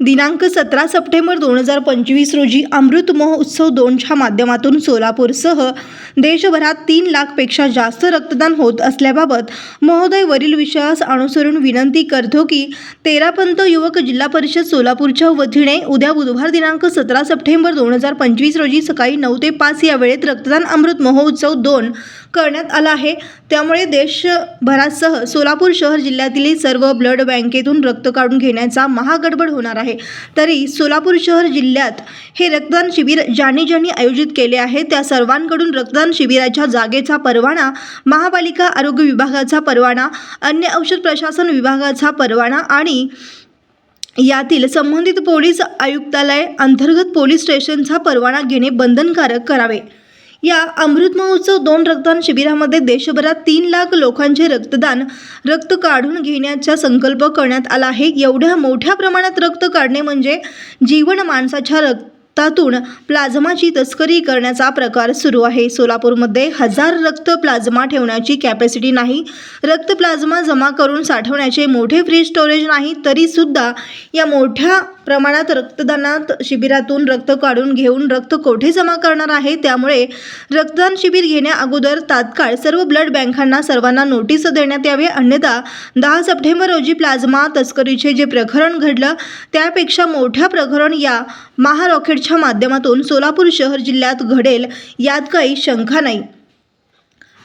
दिनांक सतरा सप्टेंबर दोन हजार पंचवीस रोजी अमृत महोत्सव दोनच्या माध्यमातून सोलापूरसह देशभरात तीन लाखपेक्षा जास्त रक्तदान होत असल्याबाबत महोदय वरील विषयास अनुसरून विनंती करतो की तेरापंत युवक जिल्हा परिषद सोलापूरच्या वतीने उद्या बुधवार दिनांक सतरा सप्टेंबर दोन हजार पंचवीस रोजी सकाळी नऊ ते पाच या वेळेत रक्तदान अमृत महोत्सव दोन करण्यात आला आहे. त्यामुळे देशभरासह सोलापूर शहर जिल्ह्यातील सर्व ब्लड बँकेतून रक्त काढून घेण्याचा महागडबड होणार आहे. तरी सोलापूर शहर जिल्ह्यात हे रक्तदान शिबिर ज्यांनी ज्यांनी आयोजित केले आहे त्या सर्वांकडून रक्तदान शिबिराच्या जागेचा परवाना महापालिका आरोग्य विभागाचा परवाना अन्य औषध प्रशासन विभागाचा परवाना आणि यातील संबंधित पोलीस आयुक्तालय अंतर्गत पोलीस स्टेशनचा परवाना घेणे बंधनकारक करावे. या अमृत महोत्सव दोन रक्तदान शिबिरामध्ये देशभरात तीन लाख लोकांचे रक्तदान रक्त काढून घेण्याचा संकल्प करण्यात आला आहे. एवढ्या मोठ्या प्रमाणात रक्त काढणे म्हणजे जीवन माणसाच्या रक्तातून प्लाझ्माची तस्करी करण्याचा प्रकार सुरू आहे. सोलापूरमध्ये हजार रक्त प्लाझ्मा ठेवण्याची कॅपॅसिटी नाही. रक्त प्लाझ्मा जमा करून साठवण्याचे मोठे फ्री स्टोरेज नाही तरीसुद्धा या मोठ्या प्रमाणात रक्तदानात शिबिरातून रक्त काढून घेऊन रक्त कोठे जमा करणार आहे? त्यामुळे रक्तदान शिबिर घेण्या अगोदर तात्काळ सर्व ब्लड बँकांना सर्वांना नोटीस देण्यात यावे. अन्यथा दहा सप्टेंबर रोजी प्लाझ्मा तस्करीचे जे प्रकरण घडलं त्यापेक्षा मोठ्या प्रकरण या महारॉकेटच्या माध्यमातून सोलापूर शहर जिल्ह्यात घडेल यात काही शंका नाही.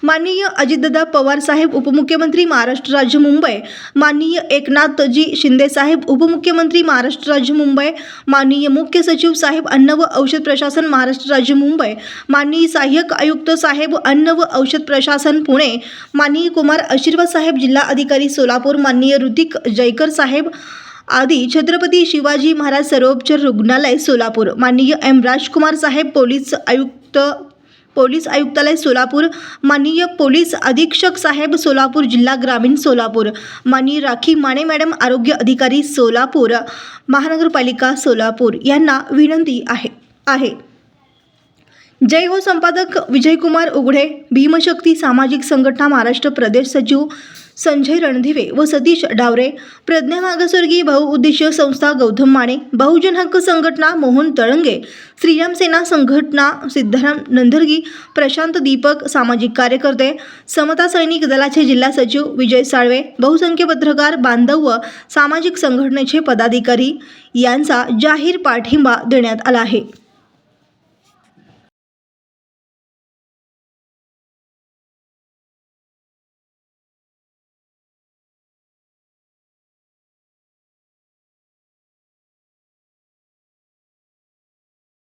माननीय अजितदादा पवार साहेब उपमुख्यमंत्री महाराष्ट्र राज्य मुंबई. माननीय एकनाथजी शिंदे साहेब उपमुख्यमंत्री महाराष्ट्र राज्य मुंबई. माननीय मुख्य सचिव साहेब अन्न व औषध प्रशासन महाराष्ट्र राज्य मुंबई. माननीय सहाय्यक आयुक्त साहेब अन्न व औषध प्रशासन पुणे. माननीय कुमार आशीर्वाद साहेब जिल्हा अधिकारी सोलापूर. माननीय ऋतिक जयकर साहेब आदी छत्रपती शिवाजी महाराज सर्वोपचार रुग्णालय सोलापूर. माननीय एम राजकुमार साहेब पोलीस आयुक्त पोलीस आयुक्तालय सोलापूर. माननीय पोलीस अधीक्षक साहेब सोलापूर जिल्हा ग्रामीण सोलापूर. माननीय राखी माने मॅडम आरोग्य अधिकारी सोलापूर. महानगरपालिका सोलापूर यांना विनंती आहे आहे. जय हो संपादक विजयकुमार उघडे भीमशक्ती सामाजिक संघटना महाराष्ट्र प्रदेश सचिव संजय रणधिवे व सतीश डावरे प्रज्ञा मागासवर्गीय बहुउद्देशीय संस्था गौतम माने बहुजन हक्क संघटना मोहन तळंगे श्रीराम सेना संघटना सिद्धाराम नंदरगी प्रशांत दीपक सामाजिक कार्यकर्ते समता सैनिक दलाचे जिल्हा सचिव विजय साळवे बहुसंख्य पत्रकार बांधव व सामाजिक संघटनेचे पदाधिकारी यांचा जाहीर पाठिंबा देण्यात आला आहे.